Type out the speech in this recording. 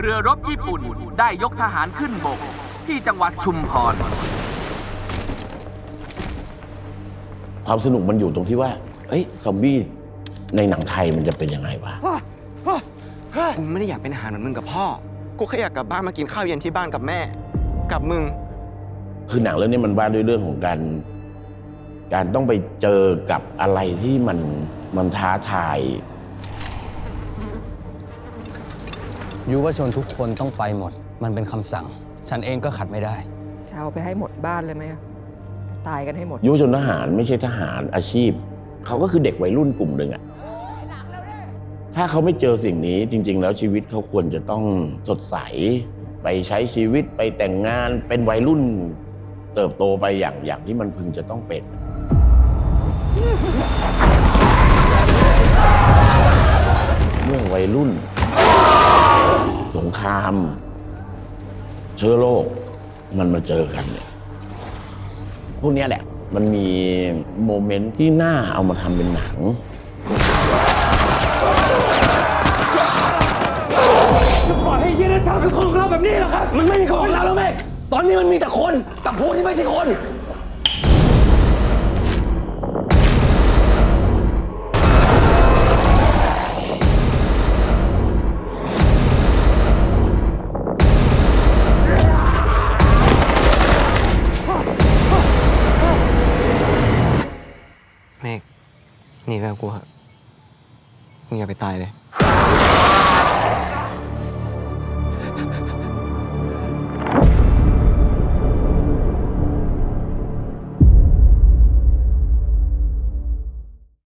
เรือรบญี่ปุ่นได้ยกทหารขึ้นบกที่จังหวัดชุมพร ความสนุกมันอยู่ตรงที่ว่า เอ้ยซอมบี้ในหนังไทยมันจะเป็นยังไงวะ กูไม่ได้อยากเป็นอาหารเหมือนมึงกับพ่อ กูแค่อยากกลับบ้านมากินข้าวเย็นที่บ้านกับแม่ กับมึง คือหนังเรื่องนี้มันว่าด้วยเรื่องของการ การต้องไปเจอกับอะไรที่มันมันท้าทาย ยุวชนทุกคนต้องไปหมด มันเป็นคำสั่ง ฉันเองก็ขัดไม่ได้ จะเอาไปให้หมดบ้านเลยไหมอะตายกันให้หมด ยุวชนทหารไม่ใช่ทหารอาชีพ เขาก็คือเด็กวัยรุ่นกลุ่มหนึ่งอะถ้าเขาไม่เจอสิ่งนี้จริง ๆ แล้วชีวิตเขาควรจะต้องสดใส ไปใช้ชีวิตไปแต่งงานเป็นวัยรุ่น เติบโตไปอย่างอย่างที่มันพึงจะต้องเป็น เรื่องวัยรุ่น สงคราม เชื้อโรคมันมาเจอกันเนี่ยพวกนี้แหละ มันมีโมเมนต์ที่น่าเอามาทำเป็นหนัง ปล่อยให้เยนนทำเป็นคนของเราแบบนี้เหรอครับ มันไม่มีของเราแล้วแม่ตอนนี้มันมีแต่คนกับพวกที่ไม่ใช่คน หนีไปกับกูเหอะมึงอย่าไปตายเลย